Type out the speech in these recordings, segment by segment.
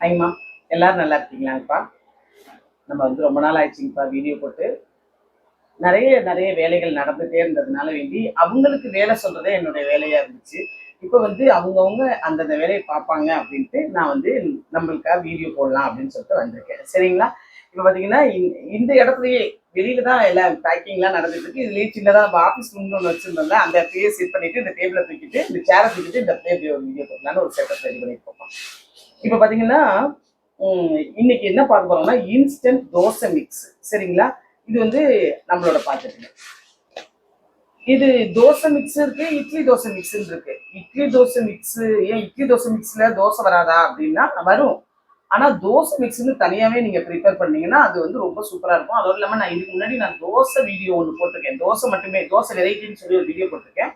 ஹைமா எல்லாரும் நல்லா இருக்கீங்களாங்கப்பா நம்ம வந்து ரொம்ப நாள் ஆயிடுச்சுங்கப்பா வீடியோ போட்டு. நிறைய நிறைய வேலைகள் நடந்துகிட்டே இருந்ததுனால வேண்டி அவங்களுக்கு வேலை சொல்றதே என்னுடைய வேலையா இருந்துச்சு. இப்போ வந்து அவங்கவுங்க அந்தந்த வேலையை பார்ப்பாங்க அப்படின்ட்டு நான் வந்து நம்மளுக்காக வீடியோ போடலாம் அப்படின்னு சொல்லிட்டு வந்திருக்கேன். சரிங்களா? இப்போ பார்த்தீங்கன்னா இந்த- இந்த இடத்துலயே வெளியில தான் எல்லாம் பேக்கிங்லாம் நடந்துட்டு இருக்கு. இதுலேயே சின்னதாக நம்ம ஆஃபீஸ் ரூம்னு ஒன்று வச்சிருந்தோம்ல அந்த இடத்தையே செட் பண்ணிட்டு இந்த டேபிளை தூக்கிட்டு இந்த சேரை தூக்கிட்டு இந்த பிளே வீடியோ போடலான்னு ஒரு செட்டப் ரெடி பண்ணிட்டு போகலாம் இப்போ பார்த்தீங்கன்னா இன்னைக்கு என்ன பார்க்க போறோம்னா இன்ஸ்டன்ட் தோசை மிக்ஸ் சரிங்களா? இது வந்து நம்மளோட பாக்கெட்டுங்க இது தோசை மிக்ஸ் இருக்கு இட்லி தோசை மிக்ஸ் இருக்கு. இட்லி தோசை மிக்ஸ் ஏன் இட்லி தோசை மிக்ஸ்ல தோசை வராதா அப்படின்னா வரும். ஆனா தோசை மிக்ஸ்னு தனியாவே நீங்க ப்ரிப்பேர் பண்ணீங்கன்னா அது வந்து ரொம்ப சூப்பரா இருக்கும். அதுவும் இல்லாம நான் இதுக்கு முன்னாடி நான் தோசை வீடியோ ஒன்று போட்டிருக்கேன். தோசை மட்டுமே தோசை வெரைட்டின்னு சொல்லி ஒரு வீடியோ போட்டிருக்கேன்.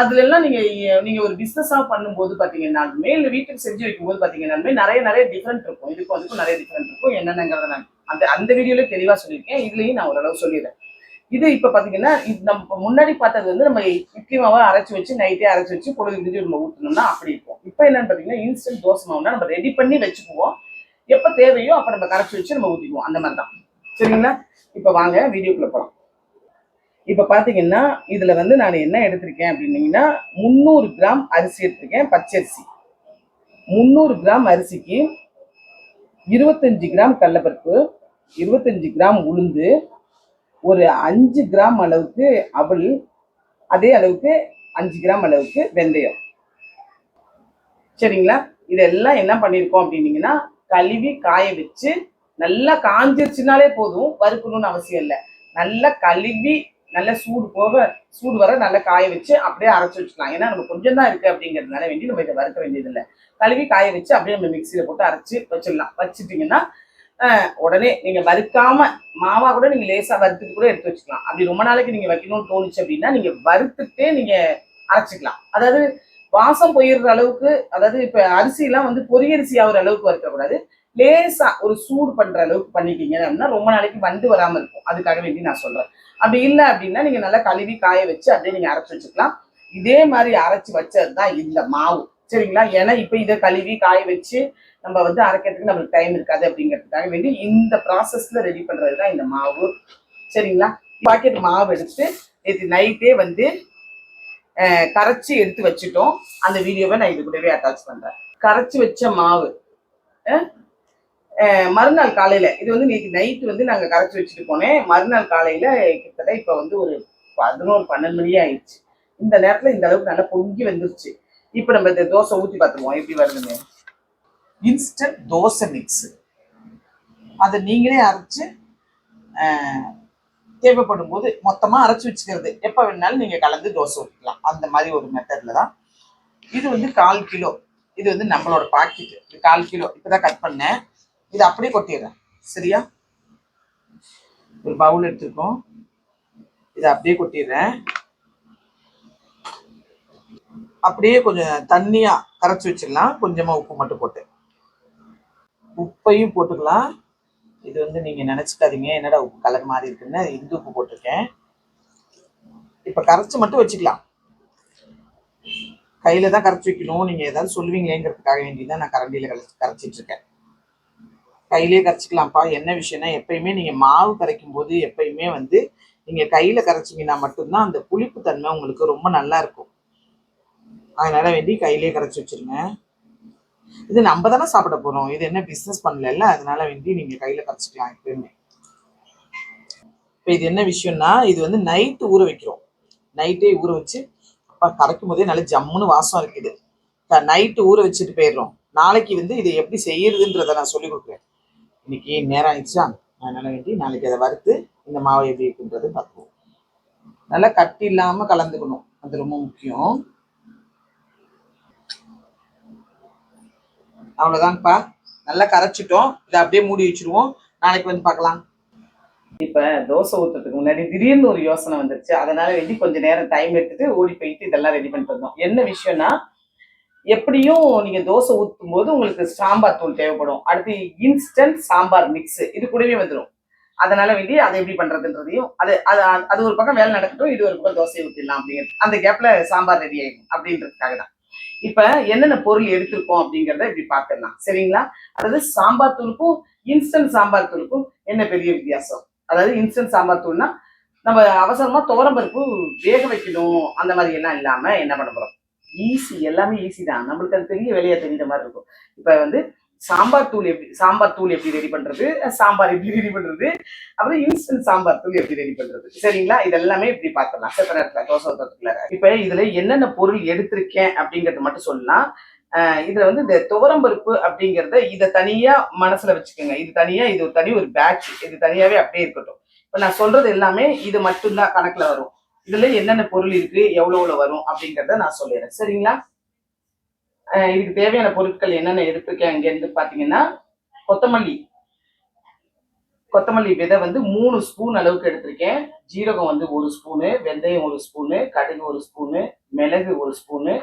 அதுல எல்லாம் நீங்க நீங்க ஒரு பிசினஸா பண்ணும்போது பாத்தீங்கன்னாலுமே இல்ல வீட்டுக்கு செஞ்சு வைக்கும்போது பாத்தீங்கன்னாலுமே நிறைய நிறைய டிஃப்ரெண்ட் இருக்கும். இதுக்கும் அதுக்கும் நிறைய டிஃப்ரெண்ட் இருக்கும். என்னென்னங்கிறத நான் அந்த அந்த வீடியோல தெளிவா சொல்லியிருக்கேன். இதுலயும் நான் ஓரளவு சொல்லிடுறேன். இது இப்ப பாத்தீங்கன்னா நம்ம முன்னாடி பார்த்தது வந்து நம்ம இட்லி மாவை அரைச்சு வச்சு நைட்டே அரைச்சு வச்சு பொழுது விடிஞ்சு நம்ம ஊற்றணும்னா அப்படி இருக்கும். இப்போ என்னன்னு பாத்தீங்கன்னா இன்ஸ்டன்ட் தோசை மாவுனா நம்ம ரெடி பண்ணி வச்சுக்குவோம். எப்ப தேவையோ அப்ப நம்ம கரைச்சு வச்சு நம்ம ஊற்றிக்குவோம் அந்த மாதிரி தான் சரிங்களா? இப்ப வாங்க வீடியோக்குள்ள போலாம். இப்ப பாத்தீங்கன்னா இதுல வந்து நான் என்ன எடுத்திருக்கேன் அப்படின்னீங்கன்னா முந்நூறு கிராம் அரிசி எடுத்திருக்கேன் பச்சரிசி. முந்நூறு கிராம் அரிசிக்கு இருபத்தஞ்சு கிராம் கடலப்பருப்பு இருபத்தஞ்சு கிராம் உளுந்து ஒரு அஞ்சு கிராம் அளவுக்கு அவல் அதே அளவுக்கு அஞ்சு கிராம் அளவுக்கு வெந்தயம். சரிங்களா? இதெல்லாம் என்ன பண்ணியிருக்கோம் அப்படின்னீங்கன்னா கழுவி காய வச்சு நல்லா காஞ்சிருச்சுனாலே போதும் வறுக்கணும்னு அவசியம் இல்லை. நல்லா கழுவி நல்ல சூடு போக சூடு வர நல்லா காய வச்சு அப்படியே அரைச்சி வச்சுக்கலாம். ஏன்னா நம்ம கொஞ்சம் தான் இருக்கு அப்படிங்கிறதுனால வேண்டி நம்ம இதை வறுக்க வேண்டியதில்லை. கழுவி காய வச்சு அப்படியே நம்ம மிக்சியில போட்டு அரைச்சி வச்சிடலாம். வச்சுட்டீங்கன்னா உடனே நீங்க வறுக்காம மாவா கூட நீங்க லேசா வறுத்துட்டு கூட எடுத்து வச்சுக்கலாம். அப்படி ரொம்ப நாளைக்கு நீங்க வைக்கணும்னு தோணுச்சு அப்படின்னா நீங்க வறுத்துட்டே நீங்க அரைச்சிக்கலாம். அதாவது வாசம் போயிடுற அளவுக்கு அதாவது இப்ப அரிசி எல்லாம் வந்து பொரியரிசி ஆகுற அளவுக்கு வறுக்கக்கூடாது. லேசா ஒரு சூடு பண்ற அளவுக்கு பண்ணிக்கிங்க அப்படின்னா ரொம்ப நாளைக்கு வந்து வராம இருக்கும். அதுக்காக வேண்டி நான் சொல்றேன். அப்படி இல்லை அப்படின்னா நீங்க நல்லா கழுவி காய வச்சு அப்படியே நீங்க அரைச்சு வச்சுக்கலாம். இதே மாதிரி அரைச்சு வச்சது தான் இந்த மாவு. சரிங்களா? ஏன்னா இப்ப இதை கழுவி காய வச்சு நம்ம வந்து அரைக்கிறதுக்கு நம்மளுக்கு டைம் இருக்காது அப்படிங்கிறதுக்காக வேண்டி இந்த ப்ராசஸ்ல ரெடி பண்றது தான் இந்த மாவு. சரிங்களா? பாக்கெட் மாவு எடுத்து நேற்று நைட்டே வந்து கரைச்சி எடுத்து வச்சுட்டோம். அந்த வீடியோவை நான் இது கூடவே அட்டாச் பண்றேன். கரைச்சி வச்ச மாவு மறுநாள் காலையில இது வந்து நேற்று நைட்டு வந்து நாங்கள் கரைச்சி வச்சுட்டு போனேன். மறுநாள் காலையில கிட்டத்தட்ட இப்போ வந்து ஒரு பதினோரு பன்னெண்டு மணி ஆயிடுச்சு. இந்த நேரத்தில் இந்த அளவுக்கு நல்லா பொங்கி வந்துருச்சு. இப்போ நம்ம இந்த தோசை ஊற்றி பார்த்துருவோம். எப்படி வருதுன்னு. இன்ஸ்டன்ட் தோசை மிக்ஸு அதை நீங்களே அரைச்சு தேவைப்படும் போது மொத்தமாக அரைச்சி வச்சுக்கிறது. எப்போ வேணாலும் நீங்கள் கலந்து தோசை ஊற்றிக்கலாம் அந்த மாதிரி ஒரு மெத்தடில் தான். இது வந்து கால் கிலோ. இது வந்து நம்மளோட பாக்கெட்டு கால் கிலோ. இப்போ தான் கட் பண்ணேன். இது அப்படியே கொட்டிடுறேன். சரியா? ஒரு பவுல் எடுத்துருக்கோம். இதை அப்படியே கொட்டிடுறேன். அப்படியே கொஞ்சம் தண்ணியா கரைச்சி வச்சிடலாம். கொஞ்சமா உப்பு மட்டும் போட்டு. உப்பையும் போட்டுக்கலாம். இது வந்து நீங்க நினச்சிக்காதீங்க. என்னடா உப்பு கலர் மாதிரி இருக்குன்னு இந்து உப்பு போட்டிருக்கேன். இப்போ கரைச்சு மட்டும் வச்சுக்கலாம். கையில தான் கரைச்சி வைக்கணும். நீங்க ஏதாவது சொல்லுவீங்களேங்கிறதுக்காக வேண்டி தான் நான் கரண்டியில் கரைச்சி கரைச்சிட்டு இருக்கேன். கையிலேயே கரைச்சிக்கலாம்ப்பா. என்ன விஷயம்னா எப்பயுமே நீங்கள் மாவு கரைக்கும் போது எப்பயுமே வந்து நீங்கள் கையில் கரைச்சிங்கன்னா மட்டும்தான் அந்த புளிப்பு தன்மை உங்களுக்கு ரொம்ப நல்லா இருக்கும். அதனால வேண்டி கையிலேயே கரைச்சி வச்சிருங்க. இது நம்ம தானே சாப்பிட போகிறோம் இது என்ன பிஸ்னஸ் பண்ணல அதனால வேண்டி நீங்கள் கையில் கரைச்சிக்கலாம் எப்பயுமே. இப்போ இது என்ன விஷயம்னா இது வந்து நைட்டு ஊற வைக்கிறோம். நைட்டே ஊற வச்சு அப்பா கரைக்கும் போதே நல்ல ஜம்முன்னு வாசம் இருக்குது. நைட்டு ஊற வச்சுட்டு போயிடுறோம். நாளைக்கு வந்து இதை எப்படி செய்யறதுன்றதை நான் சொல்லி கொடுக்குறேன். இன்னைக்கு நேரம் ஆயிடுச்சா அதனால வேண்டி நாளைக்கு அதை வறுத்து இந்த மாவை எப்படி இருக்குன்றது பார்ப்போம். நல்லா கட்டி இல்லாம கலந்துக்கணும். அது ரொம்ப முக்கியம். அவ்வளோதாங்கப்பா நல்லா கரைச்சிட்டோம். இதை அப்படியே மூடி வச்சிருவோம். நாளைக்கு வந்து பார்க்கலாம். இப்ப தோசை ஊத்துறதுக்கு முன்னாடி திடீர்னு ஒரு யோசனை வந்துருச்சு. அதனால வேண்டி கொஞ்ச நேரம் டைம் எடுத்துட்டு ஓடி போயிட்டு இதெல்லாம் ரெடி பண்ணிட்டு வந்தோம். என்ன விஷயம்னா எப்படியும் நீங்க தோசை ஊற்றும் போது உங்களுக்கு சாம்பார் தூள் தேவைப்படும். அடுத்து இன்ஸ்டன்ட் சாம்பார் மிக்ஸ் இது கூடவே வந்துடும் அதனால வேண்டி அதை எப்படி பண்றதுன்றதையும் அது அது அது ஒரு பக்கம் வேலை நடக்கட்டும் இது ஒரு பக்கம் தோசை ஊற்றிடலாம் அப்படிங்கிறது அந்த கேப்ல சாம்பார் ரெடி ஆகிடும் அப்படின்றதுக்காக தான். இப்ப என்னென்ன பொருள் எடுத்திருக்கோம் அப்படிங்கிறத இப்படி பார்த்துடலாம். சரிங்களா? அதாவது சாம்பார் தூளுக்கும் இன்ஸ்டன்ட் சாம்பார் தூளுக்கும் என்ன பெரிய வித்தியாசம்? அதாவது இன்ஸ்டன்ட் சாம்பார் தூள்னா நம்ம அவசரமா துவரம்பருப்பு வேக வைக்கணும். அந்த மாதிரி எல்லாம் இல்லாம என்ன பண்ண போகிறோம் ஈஸி எல்லாமே ஈஸி தான். நம்மளுக்கு அது பெரிய வேலையா தெரியுற மாதிரி இருக்கும். இப்ப வந்து சாம்பார் தூள் எப்படி சாம்பார் தூள் எப்படி ரெடி பண்றது? சாம்பார் எப்படி ரெடி பண்றது? அப்புறம் இன்ஸ்டன்ட் சாம்பார் தூள் எப்படி ரெடி பண்றது? சரிங்களா? இது எல்லாமே இப்படி பார்த்துடலாம். செத்த நேரத்துல தோசை ஊத்துறதுக்குள்ள இப்ப இதுல என்னென்ன பொருள் எடுத்திருக்கேன் அப்படிங்கறது மட்டும் சொல்லலாம். இதுல வந்து இந்த துவரம்பருப்பு அப்படிங்கறத இதை தனியா மனசுல வச்சுக்கோங்க. இது தனியா இது ஒரு தனி ஒரு பேட்ச் இது தனியாவே அப்படியே இருக்கட்டும். இப்ப நான் சொல்றது எல்லாமே இது மட்டும்தான் கணக்குல வரும். இதுல என்னென்ன பொருள் இருக்கு எவ்வளவுல வரும் அப்படிங்கறத நான் சொல்லிடுறேன். சரிங்களா? இதுக்கு தேவையான பொருட்கள் என்னென்ன எடுத்திருக்கேன் அங்க இருந்து பாத்தீங்கன்னா கொத்தமல்லி. கொத்தமல்லி விதை வந்து மூணு ஸ்பூன் அளவுக்கு எடுத்திருக்கேன். ஜீரகம் வந்து ஒரு ஸ்பூனு வெந்தயம் ஒரு ஸ்பூனு கடுகு ஒரு ஸ்பூனு மிளகு ஒரு ஸ்பூனு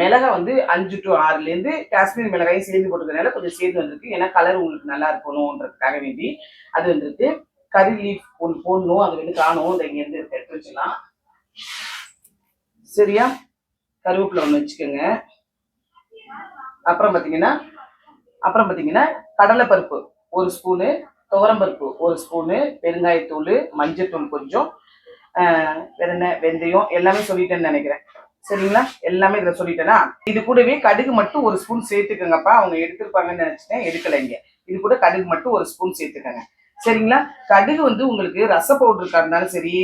மிளகா வந்து அஞ்சு டு ஆறுல இருந்து காஷ்மீர் மிளகாயும் சேர்ந்து போட்டுக்கிறதுனால கொஞ்சம் சேர்ந்து வந்திருக்கு. ஏன்னா கலர் உங்களுக்கு நல்லா இருக்கணும்ன்றதுக்காக வேண்டி அது வந்திருக்கு. கறி லீஃப் ஒன்று போடணும். அது வந்து காணும். இந்த இங்கேருந்து எடுத்து வச்சுக்கலாம் சரியா? கருவேப்பிலை ஒன்று வச்சுக்கோங்க. அப்புறம் பார்த்தீங்கன்னா அப்புறம் பார்த்தீங்கன்னா கடலைப்பருப்பு ஒரு ஸ்பூனு துவரம்பருப்பு ஒரு ஸ்பூனு பெருங்காயத்தூள் மஞ்சத்தூள் கொஞ்சம் ஆஹ் வேற என்ன வெந்தயம் எல்லாமே சொல்லிட்டேன்னு நினைக்கிறேன். சரிங்களா? எல்லாமே இதில் சொல்லிட்டேனா? இது கூடவே கடுகு மட்டும் ஒரு ஸ்பூன் சேர்த்துக்கோங்கப்பா. அவங்க எடுத்திருப்பாங்கன்னு நினச்சிட்டேன். எடுக்கலைங்க இது கூட கடுகு மட்டும் ஒரு ஸ்பூன் சேர்த்துக்கோங்க. சரிங்களா? கடுகு வந்து உங்களுக்கு ரச பவுடருக்கா இருந்தாலும் சரி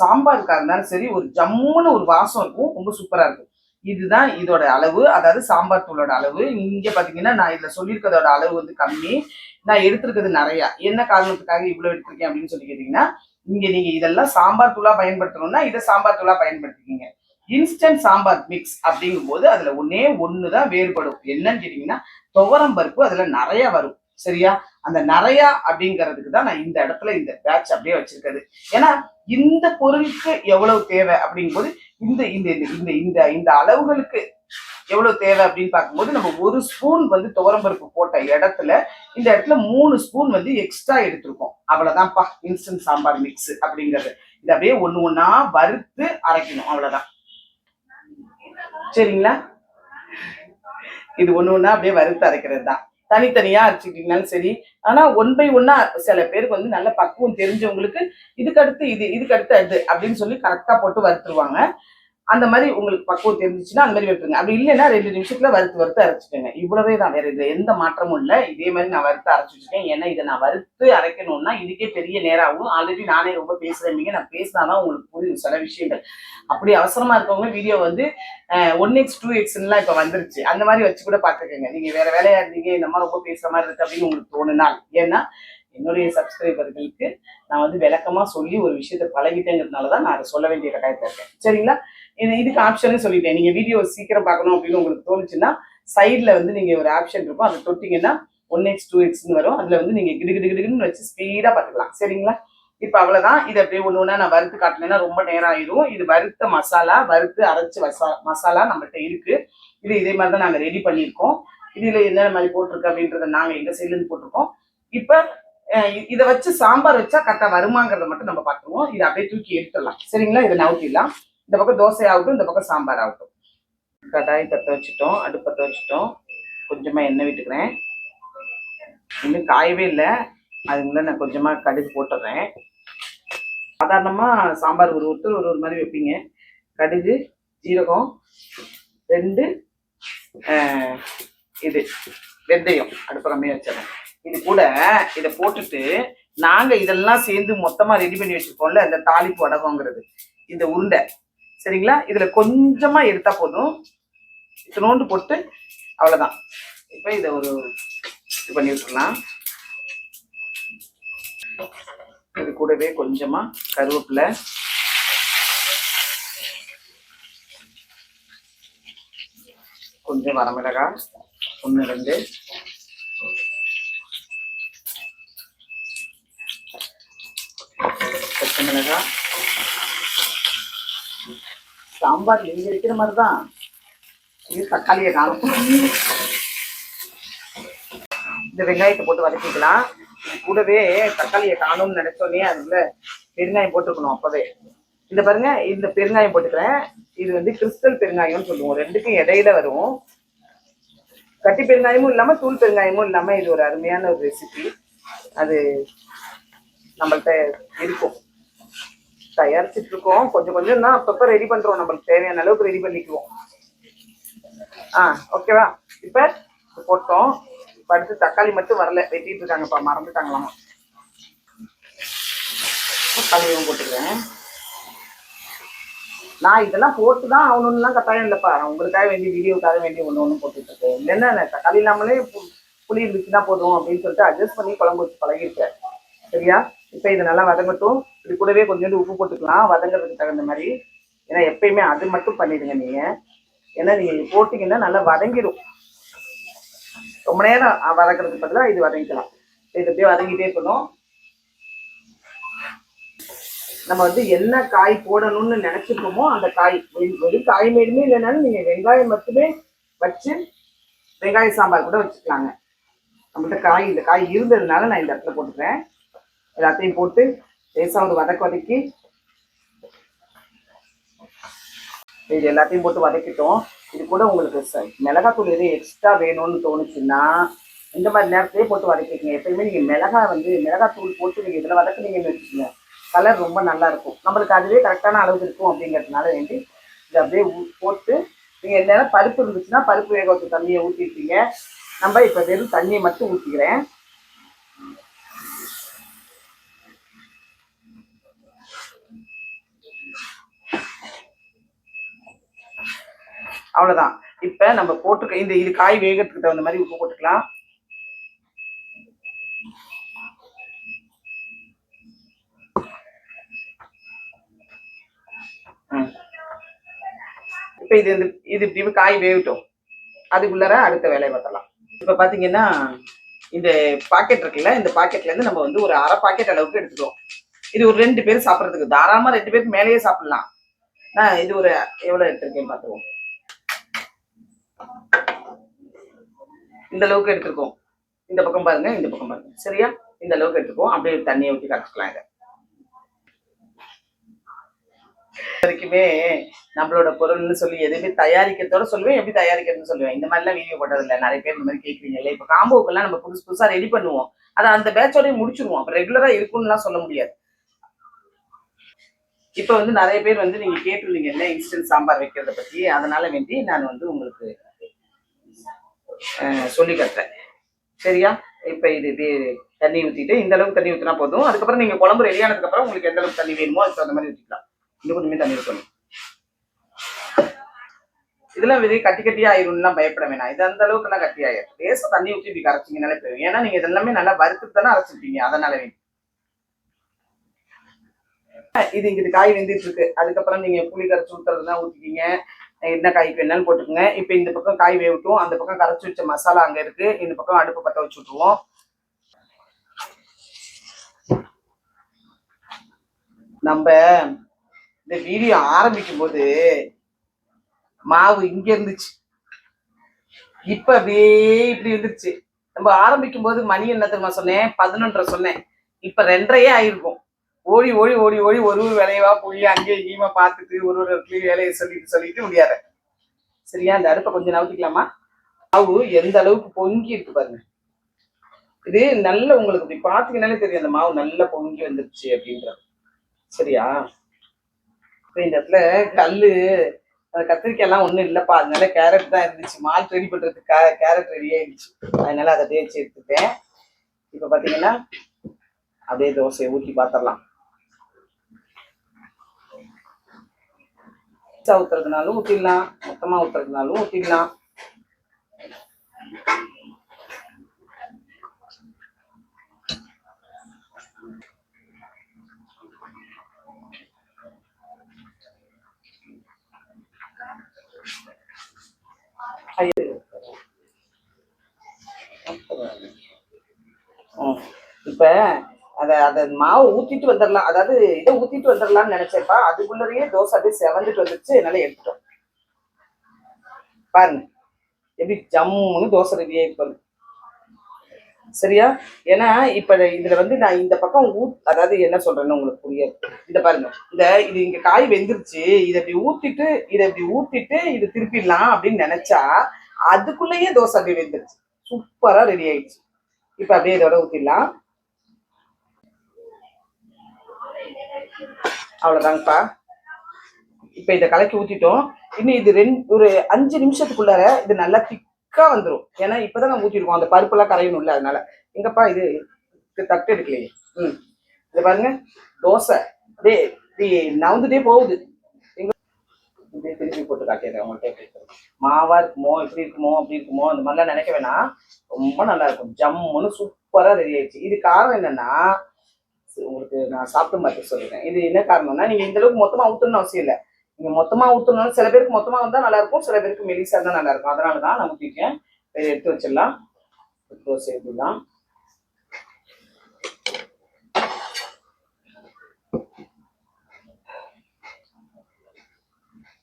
சாம்பாருக்கா இருந்தாலும் சரி ஒரு ஜம்முன்னு ஒரு வாசம் இருக்கும். ரொம்ப சூப்பரா இருக்கும். இதுதான் இதோட அளவு. அதாவது சாம்பார் தூளோட அளவு. இங்க பாத்தீங்கன்னா நான் இதுல சொல்லியிருக்கிறதோட அளவு வந்து கம்மி. நான் எடுத்திருக்கிறது நிறைய. என்ன காரணத்துக்காக இவ்வளவு எடுத்திருக்கேன் அப்படின்னு சொல்லி கேட்டீங்கன்னா இங்க நீங்க இதெல்லாம் சாம்பார் தூளா பயன்படுத்தணும்னா இதை சாம்பார் தூளா பயன்படுத்திக்கிங்க. இன்ஸ்டன்ட் சாம்பார் மிக்ஸ் அப்படிங்கும்போது அதுல ஒன்னே ஒண்ணுதான் வேறுபடும். என்னன்னு கேட்டீங்கன்னா துவரம் பருப்பு அதுல நிறைய வரும். சரியா? அந்த நிறையா அப்படிங்கிறதுக்கு தான் நான் இந்த இடத்துல இந்த பேட்ச் அப்படியே வச்சிருக்கிறது. ஏன்னா இந்த பொருளுக்கு எவ்வளவு தேவை அப்படிங்கும்போது இந்த இந்த இந்த- இந்த இந்த இந்த அளவுகளுக்கு எவ்வளவு தேவை அப்படின்னு பார்க்கும்போது நம்ம ஒரு ஸ்பூன் வந்து துவரம்பருப்பு போட்ட இடத்துல இந்த இடத்துல மூணு ஸ்பூன் வந்து எக்ஸ்ட்ரா எடுத்திருக்கோம். அவ்வளவுதான்ப்பா. இன்ஸ்டன்ட் சாம்பார் மிக்ஸ் அப்படிங்கிறது. இது அப்படியே ஒன்று ஒன்றா வறுத்து அரைக்கணும். அவ்வளவுதான். சரிங்களா? இது ஒன்று ஒன்றா அப்படியே வறுத்து அரைக்கிறது தான் தனித்தனியா அரைச்சிக்கிட்டீங்கனாலும் சரி. ஆனா ஒன் பை ஒன்னா சில பேருக்கு வந்து நல்ல பக்குவம் தெரிஞ்சவங்களுக்கு இதுக்கு அடுத்து இது இதுக்கு அடுத்து அது அப்படின்னு சொல்லி கரெக்டா போட்டு வறுத்துருவாங்க. அந்த மாதிரி உங்களுக்கு பக்குவம் தெரிஞ்சிச்சுன்னா அந்த மாதிரி வைப்பீங்க அப்படி இல்லைன்னா ரெண்டு நிமிஷத்துல வறுத்து வறுத்து அரைச்சிக்கோங்க. இவ்வளவே தான். வேற இது எந்த மாற்றமும் இல்லை. இதே மாதிரி நான் வறுத்து அரைச்சி வச்சிருக்கேன். ஏன்னா இதை நான் வறுத்து அரைக்கணும்னா இதுக்கே பெரிய நேரம் ஆகும் ஆல்ரெடி நானே ரொம்ப பேசுறேன் நான் பேசினாதான் உங்களுக்கு புரியும் சில விஷயங்கள். அப்படி அவசரமா இருக்கவங்க வீடியோ வந்து ஒன் எக்ஸ் டூ எக்ஸ்லாம் இப்போ வந்துருச்சு. அந்த மாதிரி வச்சு கூட பார்த்துக்கோங்க. நீங்க வேற வேலையா இருந்தீங்க. இந்த மாதிரி ரொம்ப பேசுற மாதிரி இருக்கு அப்படின்னு உங்களுக்கு தோணுனால் ஏன்னா என்னுடைய சப்ஸ்கிரைபர்களுக்கு நான் வந்து விளக்கமா சொல்லி ஒரு விஷயத்த பழகிட்டேங்கிறதுனால தான் நான் அதை சொல்ல வேண்டிய கட்டாயத்தில் இருக்கேன். சரிங்களா? இது இதுக்கு ஆப்ஷனும் சொல்லிட்டேன். நீங்க வீடியோ சீக்கிரம் பார்க்கணும் அப்படின்னு உங்களுக்கு தோணுச்சுன்னா சைடில் வந்து நீங்க ஒரு ஆப்ஷன் இருக்கும். அதை தொட்டிங்கன்னா ஒன் எக்ஸ் டூ எக்ஸ்னு வரும். அதுல வந்து நீங்க கிடு கிடு கிடுன்னு வச்சு ஸ்பீடா பார்த்துக்கலாம். சரிங்களா? இப்போ அவ்வளவுதான். இது அப்படியே ஒன்று ஒன்றா நான் வறுத்து காட்டினேன்னா ரொம்ப நேரம் ஆயிடும் இது வறுத்த மசாலா வறுத்து அரைச்சு மசா மசாலா நம்மகிட்ட இருக்கு. இது இதே மாதிரி தான் நாங்கள் ரெடி பண்ணியிருக்கோம். இதுல என்னென்ன மாதிரி போட்டிருக்கு அப்படின்றத நாங்கள் எங்க சைட்லேருந்து போட்டிருக்கோம். இப்போ இதை வச்சு சாம்பார் வச்சா கரெக்டாக வருமாங்கிறத மட்டும் நம்ம பார்த்துருவோம் இதை அப்படியே தூக்கி எடுத்துடலாம். சரிங்களா? இதை நவுத்திடலாம் இந்த பக்கம் தோசை ஆகட்டும் இந்த பக்கம் சாம்பார் ஆகட்டும். கடாய் தட்ட வச்சுட்டோம் அடுப்பு பற்ற வச்சுட்டோம். கொஞ்சமாக எண்ணெய் விட்டுக்கிறேன். இன்னும் காயவே இல்லை. அதுக்குள்ள நான் கொஞ்சமாக கடுகு போட்டுடுறேன் சாதாரணமாக சாம்பார் ஒரு ஒருத்தர் ஒரு ஒரு மாதிரி வைப்பீங்க. கடுகு ஜீரகம் ரெண்டு இது வெந்தயம். அடுப்பு கம்மியாக வச்சிடறேன். இது கூட இதை போட்டுட்டு நாங்க இதெல்லாம் சேர்ந்து மொத்தமா ரெடி பண்ணி வச்சிருக்கோம்ல இந்த தாளிப்பு வடகங்கிறது. இந்த உருண்டை. சரிங்களா? இதுல கொஞ்சமா எடுத்தா போதும். இத்தினோண்டு போட்டு அவ்வளவுதான். இப்போ இதை ஒரு இது பண்ணி விட்டுலாம் இது கூடவே கொஞ்சமா கருவேப்பிலை. கொஞ்சம் வரமிளகாய். ஒன்று ரெண்டு. பச்சை மிளகாய் சாம்பார் நீங்க வைக்கிற மாதிரி தான் இது தக்காளியை காணும் இந்த வெங்காயத்தை போட்டு வதக்கிக்கலாம். கூடவே தக்காளியை காணும்னு நினைச்சோன்னே அதுல பெருங்காயம் போட்டுக்கணும் அப்பவே. இந்த பாருங்க இந்த பெருங்காயம் போட்டுக்கிறேன். இது வந்து கிறிஸ்டல் பெருங்காயம்னு சொல்லுவோம். ரெண்டுக்கும் இடையில வரும். கட்டி பெருங்காயமும் இல்லாம தூள் பெருங்காயமும் இல்லாம இது ஒரு அருமையான ஒரு ரெசிபி அது நம்மள்கிட்ட இருக்கும். தயாரிச்சுட்டு இருக்கோம் கொஞ்சம் கொஞ்சம் தான் அப்பப்ப ரெடி பண்றோம். நம்மளுக்கு தேவையான அளவுக்கு ரெடி பண்ணிக்குவோம். ஆ ஓகேவா இப்ப போட்டோம். இப்போ அடுத்து தக்காளி மட்டும் வரல. வெட்டிட்டு இருக்காங்கப்பா. மறந்துட்டாங்களாமா? தக்காளியும் போட்டுக்கிறேன் நான் இதெல்லாம் போட்டு தான் ஆகணும்லாம் கட்டாயம் இல்லைப்பா. உங்களுக்காக வேண்டிய வீடியோக்காக வேண்டிய ஒன்று ஒன்று போட்டுட்டு இருக்கேன் இல்லைன்னா தக்காளி இல்லாமலே பு- புளி இருந்துச்சுன்னா போதும் அப்படின்னு சொல்லிட்டு அட்ஜஸ்ட் பண்ணி குழம்பு வச்சு பழகிருக்கேன் சரியா? இப்போ இது நல்லா வதங்கட்டும். இது கூடவே கொஞ்சோண்டு உப்பு போட்டுக்கலாம். வதங்குறதுக்கு தகுந்த மாதிரி. ஏன்னா எப்பயுமே அது மட்டும் பண்ணிடுங்க நீங்கள் ஏன்னா நீங்கள் போட்டிங்கன்னா நல்லா வதங்கிடும். ரொம்ப நேரம் வதக்குறதுக்கு பதிலாக இது வதங்கிக்கலாம். இது அப்படியே வதங்கிட்டே இருக்கணும். நம்ம வந்து என்ன காய் போடணும்னு நினச்சிருக்கோமோ அந்த காய். வெ- வெறும் காய் மேடுமே இல்லைனாலும் நீங்கள் வெங்காயம் மட்டுமே வச்சு வெங்காய சாம்பார் கூட வச்சுக்கலாங்க. நம்மகிட்ட காய் இந்த காய் இருந்ததுனால நான் இந்த இடத்துல போட்டுக்கிறேன். எல்லாத்தையும் போட்டு லேசாக ஒரு வதக்க வதக்கி. இது எல்லாத்தையும் போட்டு வதக்கிட்டோம். இது கூட உங்களுக்கு மிளகாத்தூள் எதுவும் எக்ஸ்ட்ரா வேணும்னு தோணுச்சுன்னா இந்த மாதிரி நேரத்திலே போட்டு வதக்கிக்கங்க. எப்பயுமே நீங்கள் மிளகாய் வந்து மிளகாத்தூள் போட்டு நீங்கள் இதில் வதக்குனீங்கன்னு வச்சுக்கோங்க. கலர் ரொம்ப நல்லா இருக்கும். நம்மளுக்கு அதுவே கரெக்டான அளவுக்கு இருக்கும் அப்படிங்கிறதுனால வேண்டி இதை அப்படியே ஊ- போட்டு நீங்கள் என்ன பருப்பு இருந்துச்சுன்னா பருப்பு வேக வச்சு தண்ணியை ஊற்றிருப்பீங்க நம்ம இப்போ வெறும் தண்ணியை மட்டும் ஊற்றிக்கிறேன் அவ்வளோதான் இப்போ நம்ம போட்டுக்க இந்த இது காய் வேகத்துக்கு தகுந்த மாதிரி உப்பு போட்டுக்கலாம். ம். இப்போ இது இந்த இது இப்படி காய் வேகட்டும். அதுக்குள்ளார அடுத்த வேலையை பார்த்தலாம் இப்போ பார்த்தீங்கன்னா இந்த பாக்கெட் இருக்குல்ல இந்த பாக்கெட்ல இருந்து நம்ம வந்து ஒரு அரை பாக்கெட் அளவுக்கு எடுத்துக்கிறோம் இது ஒரு ரெண்டு பேர் சாப்பிட்றதுக்கு தாராளமாக ரெண்டு பேருக்கு மேலேயே சாப்பிடலாம். நான் இது ஒரு எவ்வளோ எடுத்திருக்கேன் பார்த்துருவோம் இந்த அளவுக்கு எடுத்துருக்கோம். இந்த பக்கம் பாருங்க இந்த பக்கம் பாருங்க. சரியா? இந்த அளவுக்கு எடுத்துக்கோம் அப்படியே தண்ணியை ஊற்றி கரைச்சிக்கலாம் இதை. வரைக்குமே நம்மளோட பொருள்னு சொல்லி எதுவுமே தயாரிக்கிறதோட சொல்லுவேன் எப்படி தயாரிக்கிறதுன்னு சொல்லுவேன். இந்த மாதிரிலாம் வீடியோ போட்டது இல்லை நிறைய பேர் இந்த மாதிரி கேட்குறீங்கல்ல இப்போ காம்போக்கெல்லாம் நம்ம புதுசு புதுசா ரெடி பண்ணுவோம். அதை அந்த பேட்சோடய முடிச்சிருவோம். அப்போ ரெகுலரா இருக்கும்னுலாம் சொல்ல முடியாது. இப்போ வந்து நிறைய பேர் வந்து நீங்க கேட்டிருந்தீங்கல்ல இன்ஸ்டன்ட் சாம்பார் வைக்கிறத பத்தி. அதனால வேண்டி நான் வந்து உங்களுக்கு சொல்லி கட்டுறேன். சரியா? இப்போ இது இது தண்ணி ஊற்றிட்டு இந்த அளவுக்கு தண்ணி ஊற்றினா போதும். அதுக்கப்புறம் நீங்க குழம்பு ரெடி ஆனதுக்கப்புறம் உங்களுக்கு எந்த அளவுக்கு தண்ணி வேணுமோ அதுக்கு தகுந்த மாதிரி ஊற்றிக்கலாம் இன்னும் கொஞ்சமே தண்ணி ஊற்றணும் இதெல்லாம் வெளியே கட்டி கட்டி ஆயிரும்லாம் பயப்பட வேணாம். இது அந்த அளவுக்குலாம் கட்டி ஆயிரும். லேசா தண்ணி ஊற்றி இப்படி கரைச்சிங்கனாலே போயிடும் ஏன்னா நீங்க இதெல்லாமே நல்லா வறுத்து தானே அரைச்சிருப்பீங்க. அதனால வேணும். இது இங்கிட்டு இது காய் வெந்துட்டு இருக்கு. அதுக்கப்புறம் நீங்க புளி கரைச்சி ஊத்துறதுனா ஊத்திக்கிங்க. என்ன காய்க்கு என்னன்னு போட்டுக்கோங்க. இப்போ இந்த பக்கம் காய் வேகட்டும். அந்த பக்கம் கரைச்சி வச்ச மசாலா அங்கே இருக்கு. இந்த பக்கம் அடுப்பு பற்ற வச்சு விட்டுருவோம். நம்ம இந்த வீடியோ ஆரம்பிக்கும் போது மாவு இங்க இருந்துச்சு. இப்ப அப்படியே இப்படி இருந்துச்சு நம்ம ஆரம்பிக்கும் போது மணி என்ன தெரியுமா சொன்னேன்? பதினொன்றரை சொன்னேன். இப்ப ரெண்டரையே ஆயிருக்கும். ஓடி ஓடி ஓடி ஓடி ஒரு ஒரு வேலையவா போய் அங்கேயே இங்கேயுமா பார்த்துட்டு ஒரு ஒரு இடத்துலயும் வேலையை சொல்லிட்டு சொல்லிட்டு முடியாத. சரியா? அந்த அடுப்பை கொஞ்சம் நவுத்திக்கலாமா? மாவு எந்த அளவுக்கு பொங்கி இருக்கு பாருங்க. இது நல்ல உங்களுக்கு இப்படி பார்த்தீங்கன்னாலே தெரியும் அந்த மாவு நல்லா பொங்கி வந்துருச்சு அப்படின்றது. சரியா? இப்ப இந்த இடத்துல கல்லு அந்த கத்திரிக்காய் எல்லாம் ஒண்ணும் இல்லப்பா. அதனால கேரட் தான் இருந்துச்சு. மால் ரெடி கே கேரட் ரெடியாக இருந்துச்சு அதனால அதை தேய்ச்சி எடுத்துட்டேன். இப்ப பாத்தீங்கன்னா அப்படியே தோசையை ஊற்றி பார்த்துடலாம் ஊத்துறதுனாலும் ஊற்றிடலாம் மொத்தமா ஊத்துறதுனாலும் ஊற்றிடலாம் இப்போ அதை அதை மாவு ஊத்திட்டு வந்துடலாம் அதாவது இதை ஊத்திட்டு வந்துடலாம்னு நினைச்சேப்பா அதுக்குள்ளேயே தோசை அப்படியே செவந்துட்டு வந்துருச்சு. என்னால எடுத்துட்டோம். பாருங்க. எப்படி ஜம்முன்னு தோசை ரெடி ஆயிருக்கு பாருங்க. சரியா? ஏன்னா இப்ப இதுல வந்து நான் இந்த பக்கம் ஊத் அதாவது என்ன சொல்றேன்னு உங்களுக்கு புரியாது. இந்த பாருங்க. இந்த இது இங்க காய் வெந்துருச்சு. இதை இப்படி ஊத்திட்டு இதை இப்படி ஊத்திட்டு இது திருப்பிடலாம் அப்படின்னு நினைச்சா அதுக்குள்ளேயே தோசை அப்படியே வெந்துருச்சு. சூப்பரா ரெடி ஆயிடுச்சு. இப்ப அப்படியே இதோட ஊத்திடலாம். அவ்வளோதாங்கப்பா இப்போ இதை கலக்கி ஊத்திட்டோம். இன்னும் இது ரெண்டு ஒரு அஞ்சு நிமிஷத்துக்குள்ளார இது நல்லா திக்கா வந்துடும் ஏன்னா இப்பதான் நான் ஊற்றிருக்கோம் அந்த பருப்பெல்லாம் கரையணும்ல அதனால. எங்கப்பா இது தட்டு எடுக்கலையே. ம். இதை பாருங்க. தோசை. அப்படியே இப்படி நவுந்துட்டே போகுது. எங்க இப்படியே திருப்பி போட்டு காட்டிடுறேன் உங்கள்கிட்ட எப்படி இருக்கும் மாவா இருக்குமோ இப்படி இருக்குமோ அப்படி இருக்குமோ அந்த மாதிரிலாம் நினைக்க வேணாம். ரொம்ப நல்லா இருக்கும். ஜம்முன்னு சூப்பராக ரெடி ஆயிடுச்சு. இது காரணம் என்னன்னா உங்களுக்கு நான் சாப்பிட்டு பார்த்து சொல்லுறேன் இது என்ன காரணம்னா நீங்க இந்த அளவுக்கு மொத்தமா ஊத்தணும்னு அவசியம் இல்லை. நீங்க மொத்தமா ஊத்தணும்னா சில பேருக்கு மொத்தமா வந்தா நல்லா இருக்கும் சில பேருக்கு மெலிசா இருந்தா நல்லா இருக்கும். அதனால தான் நான் ஊத்திருக்கேன் எடுத்து வச்சிடலாம். தோசை ஊத்திடலாம்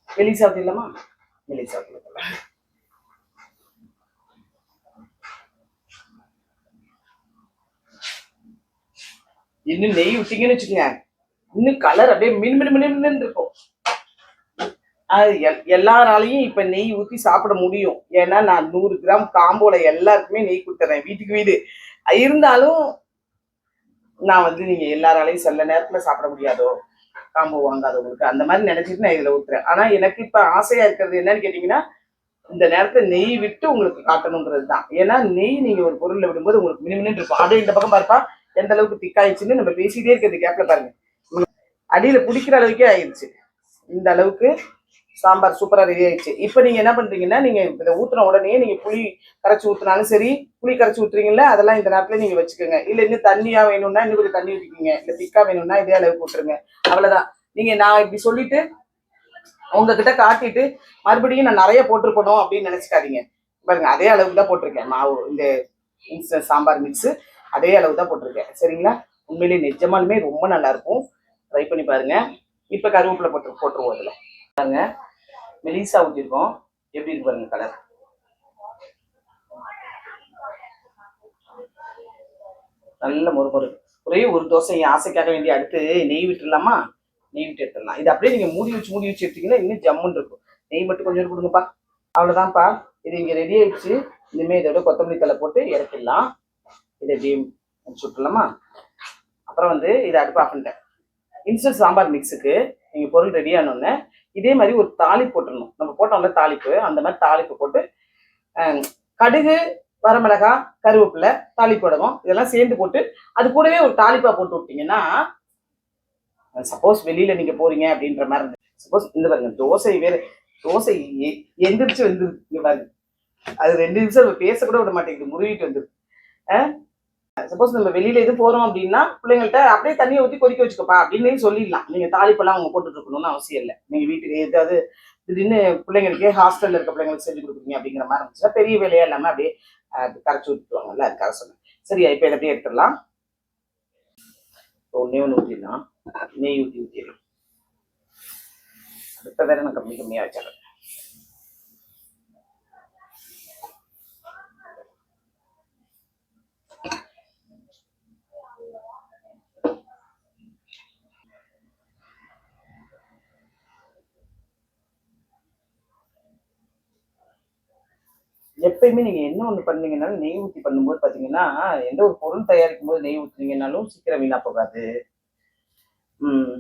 மெலிசா ஊத்திடலாமா? மெலிசா ஊத்திடலாம். இன்னும் நெய் விட்டீங்கன்னு வச்சுக்கோங்க. இன்னும் கலர் அப்படியே மின் மின் மின் மின்னு இருக்கும். அது எல்- எல்லாராலையும் இப்ப நெய் ஊத்தி சாப்பிட முடியும். ஏன்னா நான் நூறு கிராம் காம்போல எல்லாருக்குமே நெய் கொடுத்துறேன். வீட்டுக்கு வீடு. இருந்தாலும் நான் வந்து நீங்க எல்லாராலையும் சில நேரத்துல சாப்பிட முடியாதோ காம்போ வாங்காதவங்களுக்கு அந்த மாதிரி நினைச்சிட்டு நான் இதுல ஊத்துறேன். ஆனா எனக்கு இப்ப ஆசையா இருக்கிறது என்னன்னு கேட்டீங்கன்னா இந்த நேரத்தை நெய் விட்டு உங்களுக்கு காட்டணுங்கிறது தான். ஏன்னா நெய் நீங்க ஒரு பொருள்ல விடும்போது உங்களுக்கு மினிமினு இருக்கும். அப்படியே இந்த பக்கம் பார்ப்பா. எந்த அளவுக்கு திக்காயிடுச்சுன்னு நம்ம பேசிட்டே இருக்கிறது கேப்ல பாருங்க. அடியில பிடிக்கிற அளவுக்கே ஆயிடுச்சு. இந்த அளவுக்கு சாம்பார் சூப்பரா ரெடி ஆயிடுச்சு. இப்போ நீங்க என்ன பண்றீங்கன்னா நீங்க இதை ஊத்துன உடனே நீங்க புளி கரைச்சி ஊத்துனாலும் சரி புளி கரைச்சி ஊத்துறீங்கல்ல அதெல்லாம் இந்த நேரத்துல நீங்க வச்சுக்கோங்க. இல்ல இன்னும் தண்ணியா வேணும்னா இன்னும் கொஞ்சம் தண்ணி ஊத்திக்கிங்க. இல்ல திக்கா வேணும்னா இதே அளவுக்கு விட்டுருங்க அவ்வளவுதான். நீங்க நான் இப்படி சொல்லிட்டு உங்ககிட்ட காட்டிட்டு மறுபடியும் நான் நிறைய போட்டிருக்கணும் அப்படின்னு நினைச்சுக்காதீங்க. பாருங்க அதே அளவுக்கு தான் போட்டிருக்கேன். மாவு இந்த இன்ஸ்டன்ட் சாம்பார் மிக்ஸ் அதே அளவு தான் போட்டிருக்கேன். சரிங்களா? உண்மையிலேயே நிஜமாலுமே ரொம்ப நல்லா இருக்கும் ட்ரை பண்ணி பாருங்க. இப்ப கருவேப்பிலை போட்டு போட்டுருவோம் அதில். பாருங்க. மெலிசா ஊற்றிருக்கோம் எப்படி இருக்கு பாருங்க கலர் நல்ல மொறுமொறு. ஒரே ஒரு தோசை என் ஆசைக்காக வேண்டிய அடுத்து நெய் விட்டுடலாமா? நெய் விட்டு எடுத்துடலாம். இது அப்படியே நீங்க மூடி வச்சு மூடி வச்சு எடுத்தீங்கன்னா இன்னும் ஜம்முன்னு இருக்கும். நெய் மட்டும் கொஞ்சம் கொடுங்கப்பா. அவ்வளவுதான்ப்பா. இது இங்க ரெடி ஆயிடுச்சு. இனிமே இதோட கொத்தமல்லி தலை போட்டு இறக்கிடலாம். இதை டீம் சுட்டலாமா அப்புறம் வந்து இதை அடுப்பு ஆஃப் பண்ணிட்டேன். இன்ஸ்டன்ட் சாம்பார் மிக்ஸுக்கு நீங்கள் பொருள் ரெடி ஆனோடனே இதே மாதிரி ஒரு தாளிப்பு போட்டுடணும். நம்ம போட்டோம்ல தாளிப்பு அந்த மாதிரி தாளிப்பு போட்டு கடுகு வரமிளகா கருவேப்பிலை தாளிப்பு போடணும். இதெல்லாம் சேர்ந்து போட்டு அது கூடவே ஒரு தாளிப்பாக போட்டு விட்டீங்கன்னா சப்போஸ் வெளியில் நீங்கள் போறீங்க அப்படின்ற மாதிரி இருந்து சப்போஸ் இந்த பாருங்க தோசை வேறு தோசை எ- எந்திரிச்சு வந்து பாருங்க. அது ரெண்டு நிமிஷம் பேசக்கூட விட மாட்டேங்குது முருகிட்டு வந்துருது. சப்போஸ் நம்ம வெளியில எது போறோம் அப்படின்னா பிள்ளைங்கள்ட்ட அப்படியே தண்ணியை ஊற்றி கொதிக்க வச்சுக்கப்பா அப்படின்னு சொல்லிடலாம். நீங்க தாளிப்பெல்லாம் அவங்க போட்டுட்டு இருக்கணும்னு அவசியம் இல்லை. நீங்க வீட்டுக்கு ஏதாவது திடீர்னு பிள்ளைங்களுக்கே ஹாஸ்டல்ல இருக்க பிள்ளைங்களுக்கு செஞ்சு கொடுக்குறீங்க அப்படிங்கிற மாதிரி இருந்துச்சுன்னா பெரிய வேலையா இல்லாம அப்படியே அஹ், கரைச்சு ஊற்றிடுவாங்கல்ல அதுக்காக சொன்னேன் சரியா இப்போ இதை அப்படியே எடுத்துடலாம். இப்போ ஒன்னே ஒன்று ஊற்றிடலாம் நெய் ஊற்றி ஊற்றிடலாம் அடுத்த வேற நான் கம்மி கம்மியாக வச்சிடறேன் எப்பயுமே நீங்க என்ன ஒண்ணு பண்ணீங்கன்னாலும் நெய் ஊத்தி பண்ணும்போது பாத்தீங்கன்னா எந்த ஒரு பொருள் தயாரிக்கும் போது நெய் ஊற்றுனீங்கன்னாலும் சீக்கிரம் வீணா போகாது. ம்.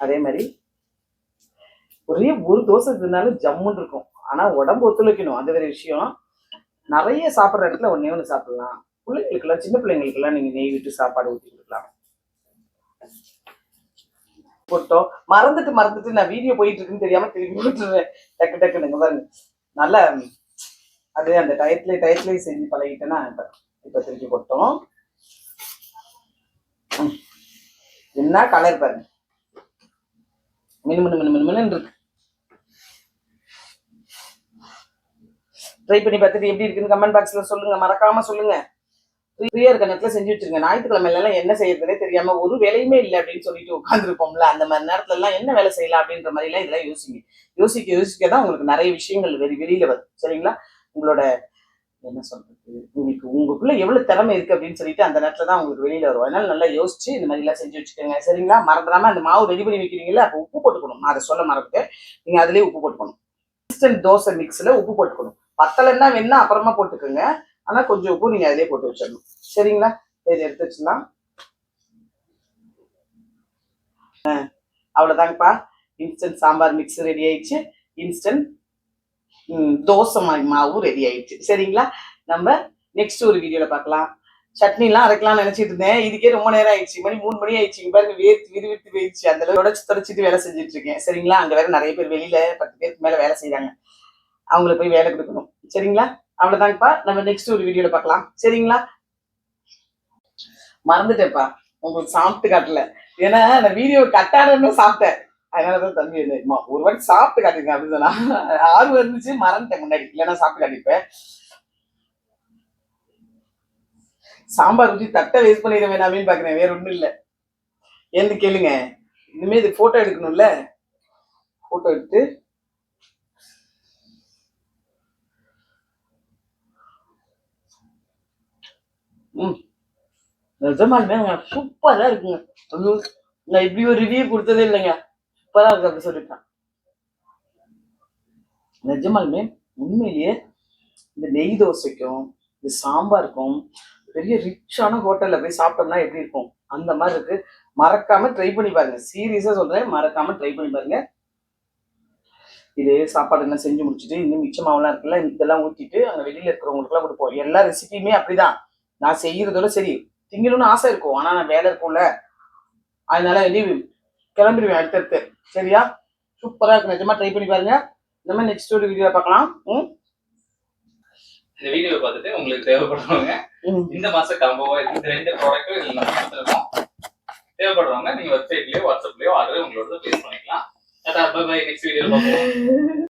அதே மாதிரி ஒரே ஒரு தோசை இருந்தாலும் ஜம்முன்னு இருக்கும். ஆனா உடம்பு ஒத்துழைக்கணும். அந்த வேற விஷயம். நிறைய சாப்பிட்ற இடத்துல ஒன்னே ஒன்று சாப்பிடலாம். பிள்ளைங்களுக்கெல்லாம் சின்ன பிள்ளைங்களுக்கெல்லாம் நீங்க நெய் விட்டு சாப்பாடு ஊற்றி கொடுக்கலாம். போட்டோம். மறந்துட்டு மறந்துட்டு நான் வீடியோ போயிட்டு இருக்குன்னு தெரியாம திரும்பி விட்டுறேன் டக்கு டக்குன்னு இங்க பாருங்க. நல்லா அது அந்த டயத்துல டயத்துல செஞ்சு பழகிட்டேன்னா இப்ப திருப்பி போட்டோம் என்ன கலர் பாருங்க. மினு மினு மினு மினு இருக்கு. ட்ரை பண்ணி பார்த்துட்டு எப்படி இருக்குன்னு கமெண்ட் பாக்ஸ்ல சொல்லுங்க. மறக்காம சொல்லுங்க. ஃப்ரீயா இருக்க நேரத்துல செஞ்சு வச்சிருங்க. ஞாயிற்றுக்கிழமை எல்லாம் என்ன செய்யறதுனே தெரியாம ஒரு வேலையுமே இல்லை அப்படின்னு சொல்லிட்டு உட்காந்துருப்போம்ல அந்த மாதிரி நேரத்துல எல்லாம் என்ன வேலை செய்யலாம் அப்படின்ற மாதிரி எல்லாம் இதெல்லாம் யோசிங்க. யோசிக்க யோசிக்க தான் உங்களுக்கு நிறைய விஷயங்கள் வெளி வெளியில வரும். சரிங்களா? உங்களோட என்ன சொல்றது உங்களுக்கு உங்களுக்குள்ள எவ்வளவு திறமை இருக்கு அப்படின்னு சொல்லிட்டு அந்த நேரத்துல தான் உங்களுக்கு வெளியில வரும் அதனால நல்லா யோசிச்சு இந்த மாதிரி எல்லாம் செஞ்சு வச்சுக்கோங்க. சரிங்களா? மறந்துடாம அந்த மாவு ரெடி பண்ணி வைக்கிறீங்களா அப்போ உப்பு போட்டுக்கணும். நான் அதை சொல்ல மறந்துட்டேன். நீங்க அதுலயே உப்பு போட்டுக்கணும். இன்ஸ்டன்ட் தோசை மிக்ஸ்ல உப்பு போட்டுக்கணும். பத்தலைன்னா வேணா அப்புறமா போட்டுக்கோங்க. ஆனா கொஞ்சம் உப்பு நீங்க அதிலே போட்டு வச்சிடணும். சரிங்களா? இதை எடுத்து வச்சிடலாம். அஹ் அவ்வளவுதாங்கப்பா. இன்ஸ்டன்ட் சாம்பார் மிக்ஸ் ரெடி ஆயிடுச்சு. இன்ஸ்டன்ட் தோசை மா- மாவும் ரெடி ஆயிடுச்சு. சரிங்களா? நம்ம நெக்ஸ்ட் ஒரு வீடியோல பார்க்கலாம். சட்னிலாம் அரைக்கலாம்னு நினைச்சிட்டு இருந்தேன். இதுக்கே ரொம்ப நேரம் ஆயிடுச்சு. மணி மூணு மணி ஆயிடுச்சு. பாருங்க வேர்த்து விறுவிறுத்து போயிடுச்சு. அந்த அளவு தொடச்சு தொடச்சிட்டு வேலை செஞ்சுட்டு இருக்கேன். சரிங்களா? அங்க வேற நிறைய பேர் வெளியில பத்து பேருக்கு மேல வேலை செய்யறாங்க அவங்கள போய் வேலை கொடுக்கணும். சரிங்களா? அவ்வளவுதாங்கப்பா நம்ம நெக்ஸ்ட் ஒரு வீடியோல பார்க்கலாம். சரிங்களா? மறந்துட்டேன்ப்பா. உங்களுக்கு சாப்பிட்டு காட்டல. ஏன்னா அந்த வீடியோ கட்டாடன்னு சாப்பிட்டேன். அதனாலதான் தம்பி வந்து, ஒரு வாட்டி சாப்பிட்டு காட்டிருக்கேன் அப்படின்னு சொன்னா ஆர்வம் இருந்துச்சு மறந்துட்டேன் முன்னாடி. இல்லைன்னா சாப்பிட்டு காட்டிருப்பேன் சாம்பார் ஊற்றி தட்டை வேஸ்ட் பண்ணிட வேணாமே பாக்குறேன் வேற ஒண்ணும் இல்ல. ஏன்னு கேளுங்க இனிமே இது போட்டோ எடுக்கணும்ல? போட்டோ எடுத்து ம் நிஜமாலுமே சூப்பரா இருக்குங்க. நான் இப்படி ஒரு ரிவ்யூ கொடுத்ததே இல்லைங்க. சூப்பரா இருக்கு அப்படி சொல்லிட்டேன். நிஜமாலுமே உண்மையிலேயே இந்த நெய் தோசைக்கும் இந்த சாம்பாருக்கும் பெரிய ரிச்சான ஹோட்டல்ல போய் சாப்பிட்டோம்னா எப்படி இருக்கும்? அந்த மாதிரி இருக்கு. மறக்காம ட்ரை பண்ணி பாருங்க. சீரியஸா சொல்றேன் மறக்காம ட்ரை பண்ணி பாருங்க. இதே சாப்பாடு எல்லாம் செஞ்சு முடிச்சுட்டு இன்னும் மிச்சமாவெல்லாம் இருக்குல்ல இதெல்லாம் ஊற்றிட்டு அங்க வெளியில இருக்கிறவங்களுக்குலாம் கொடுப்போம் எல்லா ரெசிபியுமே அப்படிதான். நான் செய்யறதோட சரி. திங்கணும்னு ஆசை இருக்கும். ஆனா நான் வேலை இருக்கும்ல. அதனால வெளியே கிளம்பிடுவேன் அடுத்தடுத்து. சரியா? சூப்பரா இருக்கு. நிஜமா ட்ரை பண்ணி பாருங்க. இந்த மாதிரி நெக்ஸ்ட் ஒரு வீடியோ பார்க்கலாம். ம். இந்த வீடியோ பார்த்துட்டு உங்களுக்கு தேவைப்படுறவங்க இந்த மாச காம்போவா இந்த ரெண்டு ப்ராடக்ட்டும் இதுல நம்ம கொடுத்துருக்கோம் தேவைப்படுறவங்க நீங்க வெப்சைட்லயோ வாட்ஸ்அப்லயோ ஆர்டர் உங்களோட பிளேஸ் பண்ணிக்கலாம். பை பை நெக்ஸ்ட் வீடியோ பார்ப்போம்.